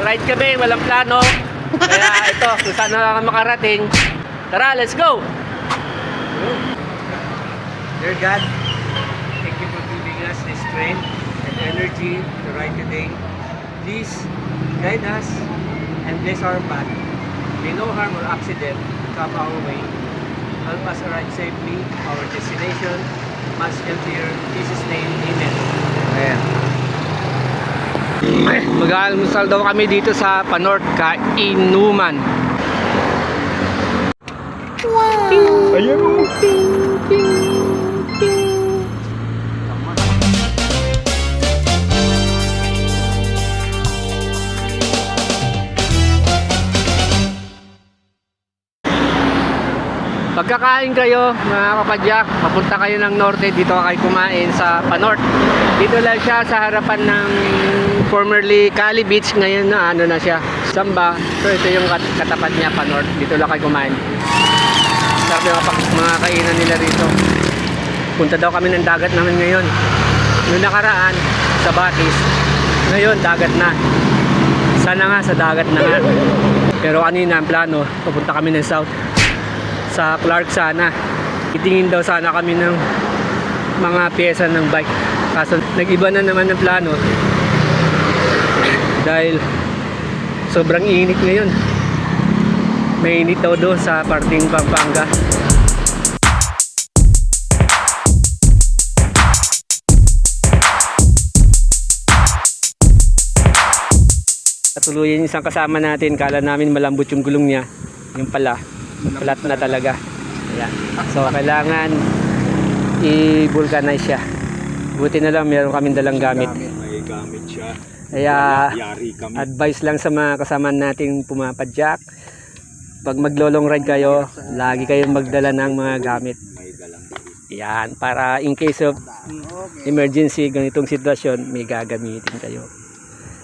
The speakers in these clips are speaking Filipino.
ride kami, walang plano. Kaya ito, kung saan na lang makarating. Tara, let's go! Dear God, thank you for giving us the strength and energy to ride today. Please guide us and bless our path. May no harm or accident come our way. Help us arrive safely our destination much healthier. In Jesus' name, Amen. Ayan. Mag-aalmusal daw kami dito sa Panort Kainuman. Ayan o. Pagkakain kayo, mga kapadyak, papunta kayo ng norte, dito kayo kumain sa Panort. Dito lang siya sa harapan ng formerly Cali Beach, ngayon na ano na siya, Samba. So ito yung kat- katapat niya, Panort. Dito lang kayo kumain. Sarap yung mga, kainan nila rito. Punta daw kami ng dagat naman ngayon. Yung nakaraan, sa Batis. Ngayon, dagat na. Sana nga sa dagat na nga. Pero kanina ang plano, pupunta kami ng south sa Clark sana. Itingin daw sana kami ng mga pyesa ng bike. Kaso nag-iba na naman ng plano. Dahil sobrang init ngayon. Mainit daw doon sa parting Pampanga. Katuluyan yung isang kasama natin. Kala namin malambot yung gulong niya. Yung pala, flat na talaga. Ayan. So, kailangan i-vulcanize siya. Buti na lang, meron kaming dalang gamit. May gamit siya. Kaya, advice lang sa mga kasama nating pumapadyak. Pag maglolong ride kayo, lagi kayong magdala ng mga gamit. Yan, para in case of emergency, ganitong sitwasyon, may gagamitin kayo.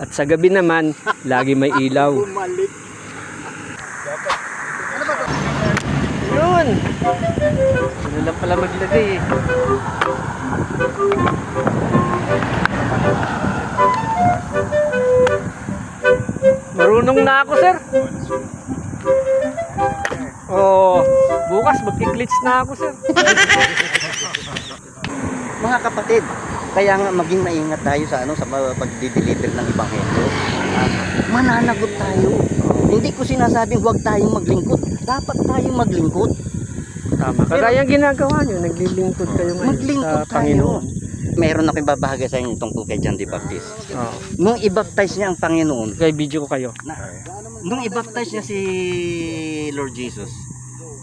At sa gabi naman, lagi may ilaw. Yun! Ano lang pala maglagay eh. Na ako, sir. Oh, bukas magki-glitch na ako, sir. Mga kapatid, kaya nga maging maingat tayo sa ano sa pagdi-deliver ng ebanghelyo. Ah, mananagot tayo. Hindi ko sinasabing huwag tayong maglingkod. Dapat tayong maglingkod. Tama. Kagaya ang ginagawa nyo, naglilingkod kayo ngayon Maglingkod sa tayo. Panginoon. Meron ako ibabahagi sa inyo tungkol kay John the Baptist. Oh. Nung i-baptize niya ang Panginoon, Kay video ko kayo. na, nung i-baptize niya si Lord Jesus,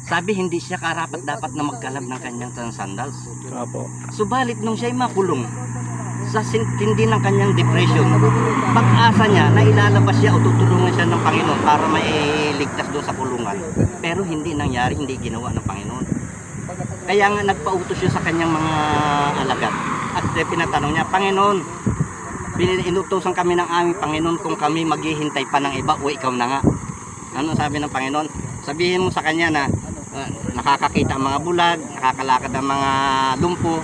sabi hindi siya karapat dapat na magkalab ng kanyang sandals. Opo. Subalit nung siya'y makulong sa sin- tindi ng kanyang depression, pag-asa niya na ilalabas siya o tutulungan siya ng Panginoon para mailigtas doon sa kulungan. Pero hindi nangyari, hindi ginawa ng Panginoon. Kaya nga nagpautos siya sa kanyang mga alagad. At pinatanong niya, Panginoon, inutosan kami ng aming Panginoon kung kami maghihintay pa ng iba o ikaw na nga. Ano sabi ng Panginoon? Sabihin mo sa kanya na uh, nakakakita ang mga bulag, nakakalakad ang mga lumpo.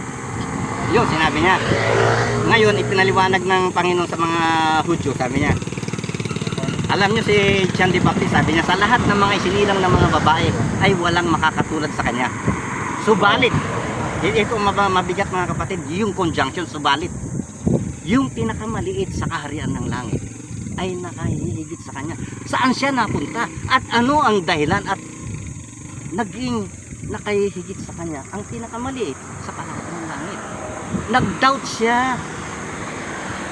Yun, sinabi niya. Ngayon, ipinaliwanag ng Panginoon sa mga Hudyo, sabi niya. Alam niyo si John Baptist, sabi niya, sa lahat ng mga isinilang ng mga babae ay walang makakatulad sa kanya. Subalit, i- ito maba- mabigat mga kapatid, yung conjunction, subalit, yung pinakamaliit sa kaharian ng langit ay nakahihigit sa kanya. Saan siya napunta? At ano ang dahilan at naging nakahihigit sa kanya ang pinakamaliit sa kaharian ng langit? Nag-doubt siya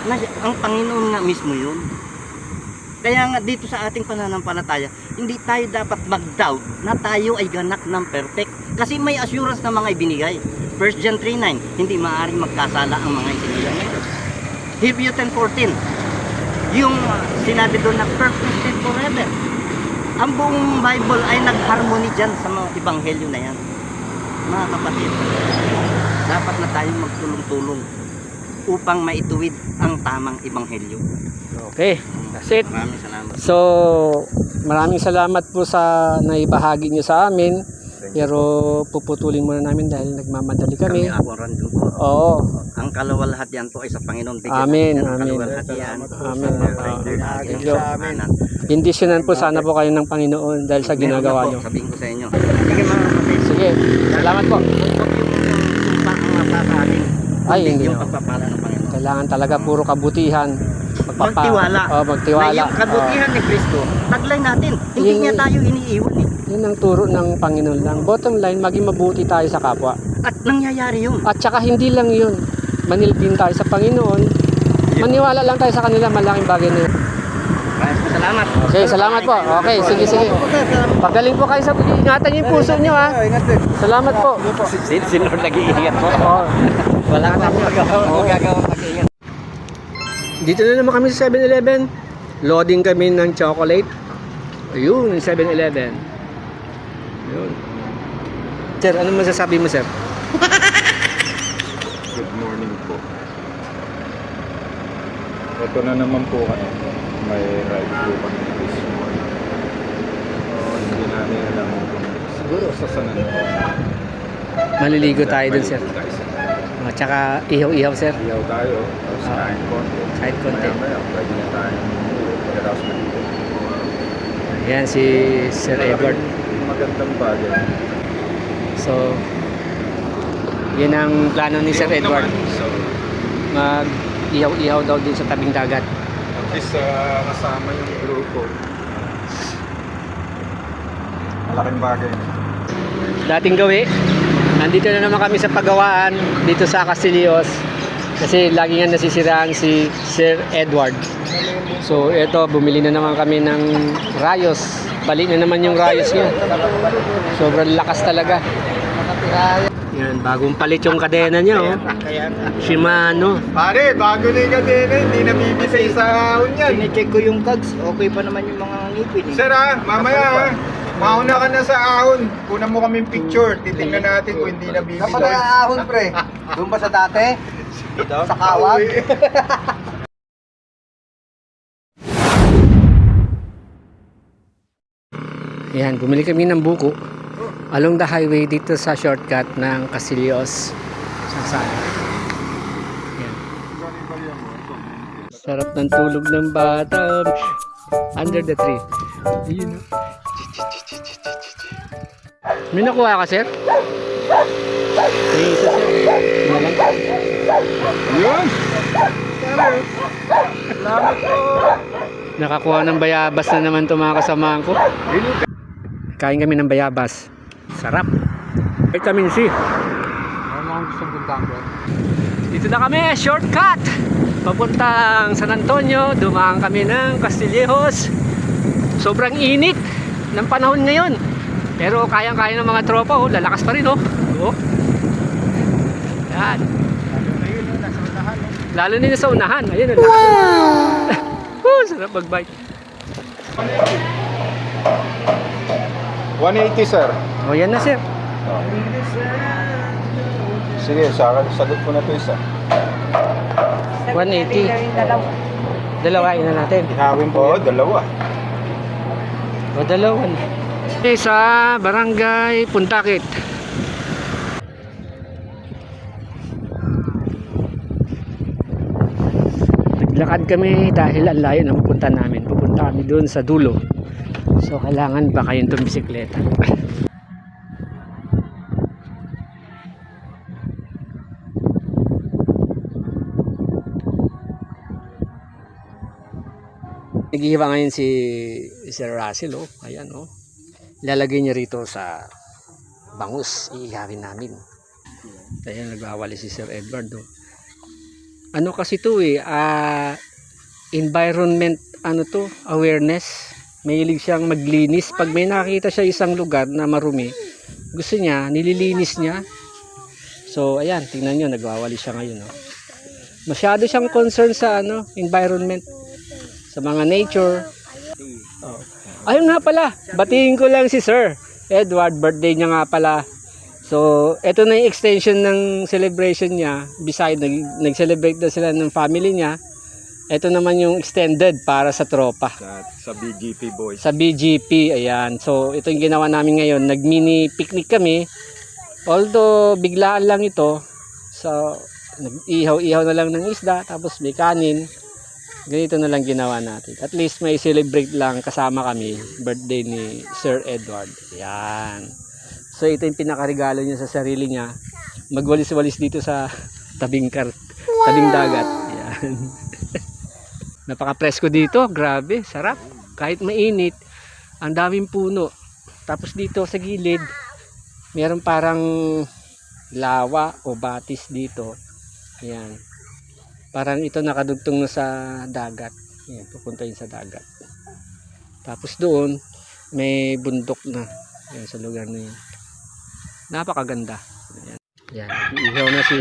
na ang Panginoon nga mismo yun. Kaya nga dito sa ating pananampalataya, hindi tayo dapat mag-doubt na tayo ay ganak ng perfect. Kasi may assurance na mga ibinigay. 1 John 3.9, hindi maaaring magkasala ang mga isinilang ito. Hebrew 10.14, yung sinabi doon na perfected forever. Ang buong Bible ay nag-harmony dyan sa mga ebanghelyo na yan. Mga kapatid, dapat na tayong magtulong-tulong upang maituwid ang tamang ebanghelyo. Okay, that's it. Maraming salamat. So, maraming salamat po sa naibahagi niyo sa amin. Pero puputulin muna namin dahil nagmamadali Kami kami. ako dun po. Oo. Ang kalawalahat yan po ay sa Panginoon. Bigyan Amen, natin ng amen. kalawalahat yan. Amen. Thank you. Bindisyonan po sana po kayo ng Panginoon dahil sa ginagawa nyo. Sabihin ko sa inyo. Sige mga kapatid. Sige, salamat po. Ang. Ay, hindi yung pagpapala ng Panginoon. Kailangan talaga puro kabutihan. Magpapa- Magtiwala. Oh, magtiwala. Na yung kabutihan ni Kristo, taglay natin. Hindi niya tayo iniiwan eh. Oh, yun ang turo ng Panginoon lang. Bottom line, maging mabuti tayo sa kapwa. At nangyayari yun. At saka hindi lang yun. Manilpin tayo sa Panginoon. Maniwala lang tayo sa kanila, malaking bagay na yun. Salamat. Okay, salamat po. Okay, sige, sige. Pagaling po kayo sa ingatan niyo yung puso niyo ha. Salamat po. Si, Lord nag-iingat po. Oh. Wala ka magagawa. Magagawa mag-iingat. Dito na naman kami sa 7-Eleven. Loading kami ng chocolate. Ayun, yung 7-Eleven. Ayun. Sir, ano masasabi mo, sir? Good morning po. Ito na naman po kami. May ride po kami this morning. So, hindi namin alam kung siguro sa sanan po. Maliligo tayo dun, sir. Maliligo tayo, sir. At saka ihaw-ihaw, sir. Iyaw tayo. Tapos Ah. kain konti. Kahit konti. Maya maya, pwede na tayo. Pagkatapos maligo. Ayan si Sir Edward. Magandang bagay. So, yun ang plano ni Sir Edward. naman. So, Mag ihaw-ihaw daw din sa tabing dagat. at least ah, kasama yung grupo. Malaking bagay. dating gawi. Nandito na naman kami sa pagawaan dito sa Castillos kasi lagi nga nasisiraan si Sir Edward. So ito, bumili na naman kami ng rayos. Bali na naman yung rayos niya. Sobrang lakas talaga. Yan, bagong palit yung kadena niya. Oh. Shimano. Pare, bago na yung kadena, hindi na bibisay sa ahon yan. Sine-check ko yung tags. Okay pa naman yung mga ngipin. eh. Sir ah, mamaya ah, mauna ka na sa ahon. Kunan mo kaming picture. Titingnan natin kung hindi na bibisay. Saan pa ahon, pre? Doon ba sa dati? Sa kawag? Yan, bumili kami ng buko along the highway dito sa shortcut ng Casillos. Sasana. Yan. Sarap ng tulog ng bata. Under the tree. Ayun. oh. May nakuha ka, sir? May isa, sir. Ano? Yun! Salamat po! Nakakuha ng bayabas na naman itong mga kasamahan ko. Kain kami ng bayabas. Sarap. Vitamin C. Ano ang gusto puntahan ko? Dito na kami, shortcut! Papuntang San Antonio, dumaan kami ng Castillejos. Sobrang init ng panahon ngayon. Pero kayang-kaya ng mga tropa, oh, lalakas pa rin, oh. oh. Yan. Lalo na yun sa unahan. Ayun, ang lakas. oh, sarap mag-bike. 180 sir. Oh, yan na, sir. Sige, sa akin, sagot ko na to isa. 180. Dalawa, ina natin. Ihawin po. Dalawa. O dalawa. Eh, sa barangay Puntakit. Naglakad kami dahil ang layo na pupunta namin. Pupunta kami doon sa dulo. So, kailangan ba kayong tumisikleta? Naghihiwa ngayon si Sir Russell, oh. Ayan, oh. Ilalagay niya rito sa bangus. Iihawin namin. Ayan, nagwawali si Sir Edward, oh. Ano kasi to eh, ah, environment, ano to, awareness. Mahilig siyang maglinis. Pag may nakita siya isang lugar na marumi, gusto niya, nililinis niya. So, ayan, tingnan nyo, nagwawali siya ngayon, oh. Masyado siyang concern sa, ano, environment sa mga nature. Oh. Ayun nga pala, batiin ko lang si Sir Edward, birthday niya nga pala. So, ito na yung extension ng celebration niya. Beside, nag, nag-celebrate na sila ng family niya. Ito naman yung extended para sa tropa. Sa, sa BGP boys. Sa BGP, ayan. So, ito yung ginawa namin ngayon. Nag-mini picnic kami. Although, biglaan lang ito. So, nag-ihaw-ihaw na lang ng isda. Tapos may kanin. Ganito na lang ginawa natin. At least may celebrate lang kasama kami. Birthday ni Sir Edward. Ayan. So, ito yung pinakaregalo niya sa sarili niya. Magwalis-walis dito sa tabing kar tabing dagat. Ayan. Napaka-presko dito. Grabe, sarap. Kahit mainit, ang daming puno. Tapos dito sa gilid, meron parang lawa o batis dito. Ayan. Parang ito nakadugtong na sa dagat. Ayan, pupunta yun sa dagat. Tapos doon, may bundok na. Ayan, sa lugar na yun. Napakaganda. Ayan. Ayan. Ihaw na si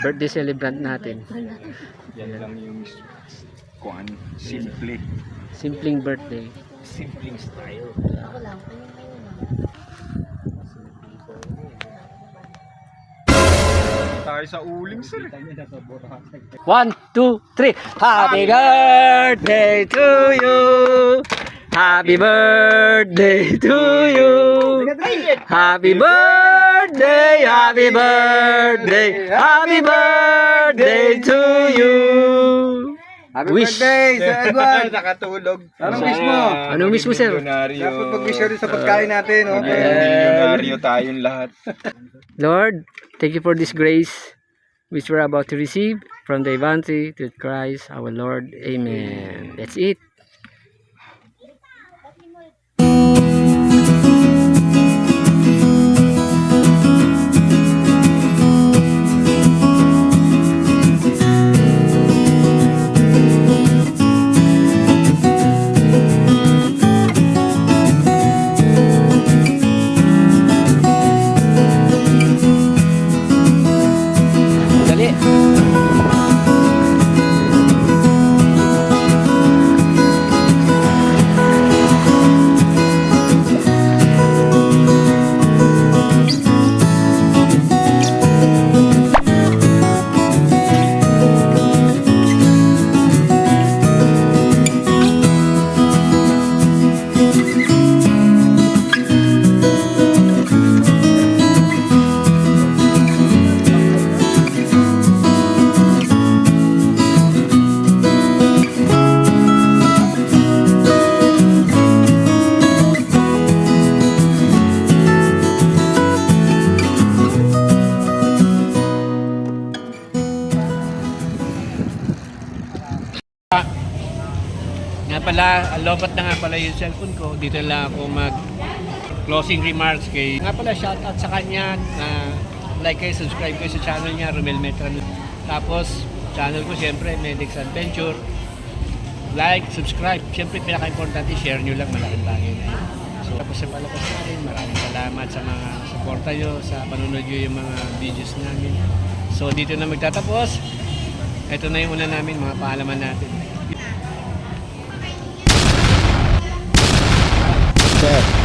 birthday celebrant natin. Yan lang yung kuan, simple. Simpleng birthday. Simpleng style. Tayo sa uling sir. One, two, three. Happy birthday to you. Happy birthday to you. Happy birthday, happy birthday, happy birthday to you. Happy Wish. birthday, Sir Edward! Nakatulog. Anong wish mo? Anong wish mo, sir? Milyonaryo. Dapat mag-wish rin sa pagkain natin, no? Magiging milyonaryo tayong lahat. Lord, thank you for this grace which we're about to receive from the Evangelion to Christ our Lord. Amen. That's it. Pala, lobat na nga pala yung cellphone ko. Dito lang ako mag closing remarks kay nga pala shoutout sa kanya na like kayo, subscribe kayo sa channel niya, Romel Metran. Tapos, channel ko siyempre, Medix Adventure. Like, subscribe. Siyempre, pinaka-importante, share nyo lang, malaking bagay na yun. So, tapos sa palapas natin, maraming salamat sa mga suporta nyo, sa panunod nyo yung mga videos namin. So, dito na magtatapos. Ito na yung una namin, mga paalaman natin. Sir,